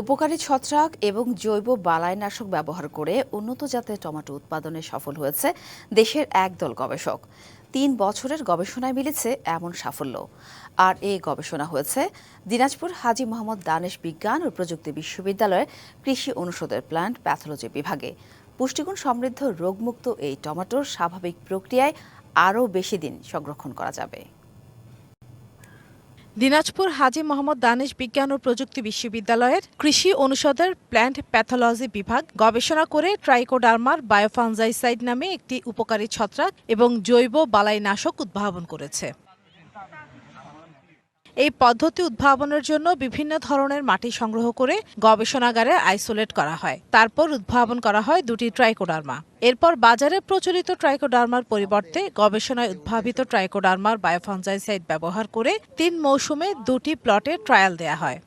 উপকারী ছত্রাক এবং জৈব বালাইনাশক ব্যবহার করে উন্নত জাতের টমেটো উৎপাদনে সফল হয়েছে দেশের একদল গবেষক। তিন বছরের গবেষণায় মিলেছে এমন সাফল্য। আর এই গবেষণা হয়েছে দিনাজপুর হাজী মোহাম্মদ দানেশ বিজ্ঞান ও প্রযুক্তি বিশ্ববিদ্যালয়ের কৃষি অনুষদের প্ল্যান্ট প্যাথোলজি বিভাগে। পুষ্টিগুণ সমৃদ্ধ রোগমুক্ত এই টমেটোর স্বাভাবিক প্রক্রিয়ায় আরও বেশি দিন সংরক্ষণ করা যাবে। দিনাজপুর হাজি মোহাম্মদ দানেশ বিজ্ঞান ও প্রযুক্তি বিশ্ববিদ্যালয়ের কৃষি অনুষদের প্ল্যান্ট প্যাথোলজি বিভাগ গবেষণা করে ট্রাইকোডার্মার বায়োফানজাইসাইড নামে একটি উপকারী ছত্রাক এবং জৈব বালাইনাশক উদ্ভাবন করেছে। এই পদ্ধতি উদ্ভাবনের জন্য বিভিন্ন ধরনের মাটি সংগ্রহ করে গবেষণাগারে আইসোলেট করা হয়। তারপর উদ্ভাবন করা হয় দুটি ট্রাইকোডার্মা। এরপর বাজারে প্রচলিত ট্রাইকোডার্মার পরিবর্তে গবেষণায় উদ্ভাবিত ট্রাইকোডার্মার বায়োফাঞ্জাইসাইড ব্যবহার করে তিন মৌসুমে দুটি প্লটে ট্রায়াল দেয়া হয়।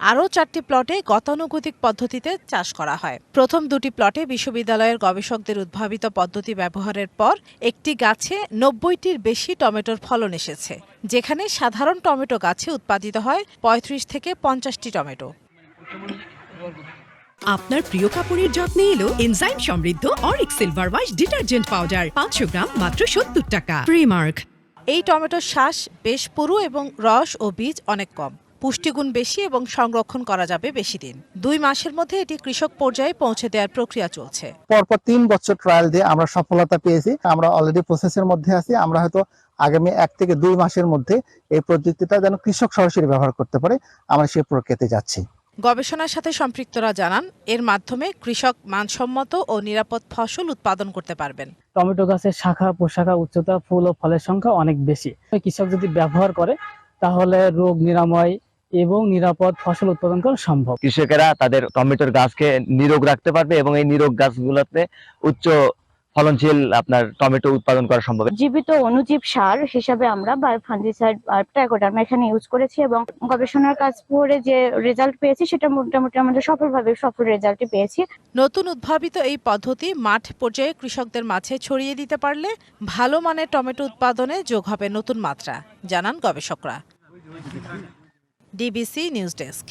আরও চারটি প্লটে গতানুগতিক পদ্ধতিতে চাষ করা হয়। প্রথম দুটি প্লটে বিশ্ববিদ্যালয়ের গবেষকদের উদ্ভাবিত পদ্ধতি ব্যবহারের পর একটি গাছে নব্বইটির বেশি টমেটোর ফলন এসেছে যেখানে সাধারণ টমেটো গাছে উৎপাদিত হয় পঁয়ত্রিশ থেকে পঞ্চাশটি টমেটো। আপনার প্রিয় কাপড়ের যত্নে এলো এনজাইম সমৃদ্ধ অরিক সিলভার ওয়াশ ডিটারজেন্ট পাউডার পাঁচশো গ্রাম মাত্র সত্তর টাকা। প্রিমার্ক এই টমেটোর শ্বাস বেশ পুরু এবং রস ও বীজ অনেক কম। পুষ্টিগুণ বেশি এবং সংরক্ষণ করা যাবে বেশি দিন। দুই মাসের মধ্যে এটি কৃষক পর্যায়ে পৌঁছে দেওয়ার প্রক্রিয়া চলছে। পরপর তিন বছর ট্রায়াল দিয়ে আমরা সফলতা পেয়েছি। আমরা অলরেডি প্রসেসের মধ্যে আছি। আমরা হয়তো আগামী এক থেকে দুই মাসের মধ্যে এই প্রযুক্তিটা যেন কৃষক সরাসরি ব্যবহার করতে পারে আমরা সেই প্রক্রিয়াতে যাচ্ছি। গবেষণার সাথে সম্পৃক্তরা জানান এর মাধ্যমে কৃষক মানসম্মত ও নিরাপদ ফসল উৎপাদন করতে পারবেন। টমেটো গাছের শাখা প্রশাখা উচ্চতা ফুল ও ফলের সংখ্যা অনেক বেশি। কৃষক যদি ব্যবহার করে তাহলে রোগ নিরাময় এবং নিরাপদ ফসল উৎপাদন করা সম্ভব। কৃষকেরা তাদের টমেটোর গাছকে নিরোগ রাখতে পারবে এবং এই নিরোগ গাছগুলোতে উচ্চ ফলনশীল আপনার টমেটো উৎপাদন করা সম্ভব। জীবিত অনুজীব সার হিসাবে আমরা আর ট্রাইকোডার্মা এখানে ইউজ করেছি এবং গবেষণার কাজ করে যে রেজাল্ট পেয়েছি সেটা মোটামুটি আমাদের সফলভাবে সফল রেজাল্টই পেয়েছি। নতুন উদ্ভাবিত এই পদ্ধতি মাঠ পর্যায়ে কৃষকদের মাঝে ছড়িয়ে দিতে পারলে ভালো মানের টমেটো উৎপাদনে যোগ হবে নতুন মাত্রা জানান গবেষকরা। DBC news desk